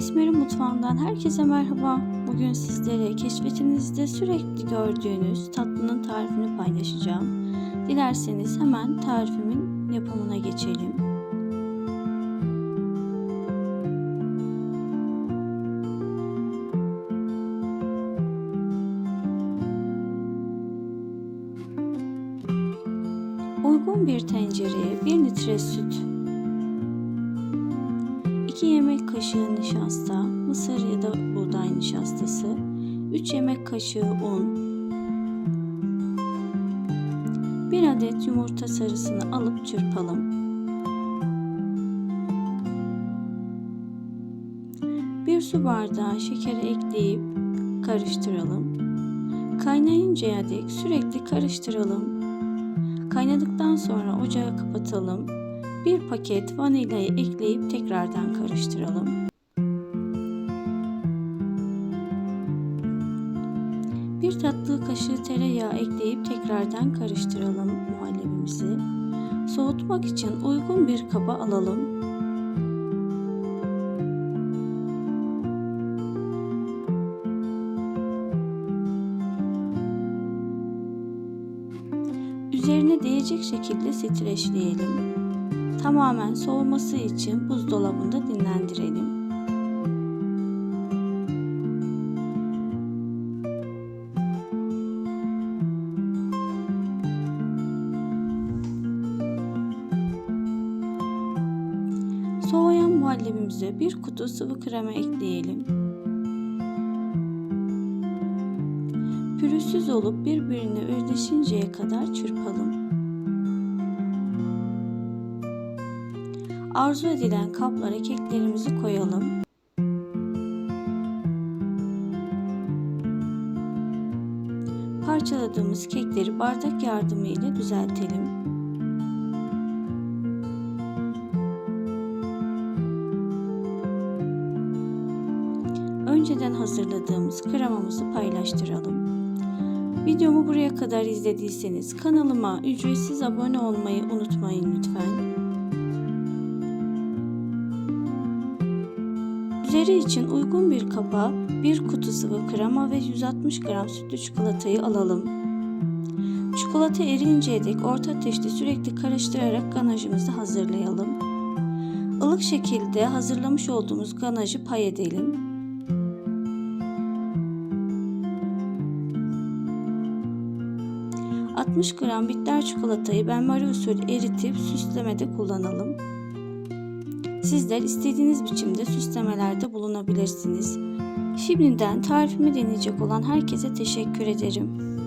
Esmer'in mutfağından herkese merhaba. Bugün sizlere keşfetinizde sürekli gördüğünüz tatlının tarifini paylaşacağım. Dilerseniz hemen tarifimin yapımına geçelim. Uygun bir tencereye 1 litre süt, 2 yemek kaşığı nişasta, mısır ya da buğday nişastası, 3 yemek kaşığı un, 1 adet yumurta sarısını alıp çırpalım. 1 su bardağı şekeri ekleyip karıştıralım. Kaynayıncaya dek sürekli karıştıralım. Kaynadıktan sonra ocağı kapatalım. Bir paket vanilyayı ekleyip tekrardan karıştıralım. Bir tatlı kaşığı tereyağı ekleyip tekrardan karıştıralım muhallebimizi. Soğutmak için uygun bir kaba alalım. Üzerine değecek şekilde streçleyelim. Tamamen soğuması için buzdolabında dinlendirelim. Soğuyan muhallebimize bir kutu sıvı krema ekleyelim. Pürüzsüz olup birbirine özdeşinceye kadar çırpalım. Arzu edilen kaplara keklerimizi koyalım. Parçaladığımız kekleri bardak yardımıyla düzeltelim. Önceden hazırladığımız kremamızı paylaştıralım. Videomu buraya kadar izlediyseniz kanalıma ücretsiz abone olmayı unutmayın lütfen. Üzeri için uygun bir kaba, bir kutu sıvı krema ve 160 gram sütlü çikolatayı alalım. Çikolata erinceye dek orta ateşte sürekli karıştırarak ganajımızı hazırlayalım. Ilık şekilde hazırlamış olduğumuz ganajı pay edelim. ...60 gram bitter çikolatayı benmari usulü eritip süslemede kullanalım. Sizler istediğiniz biçimde süslemelerde bulunabilirsiniz. Şimdiden tarifimi deneyecek olan herkese teşekkür ederim.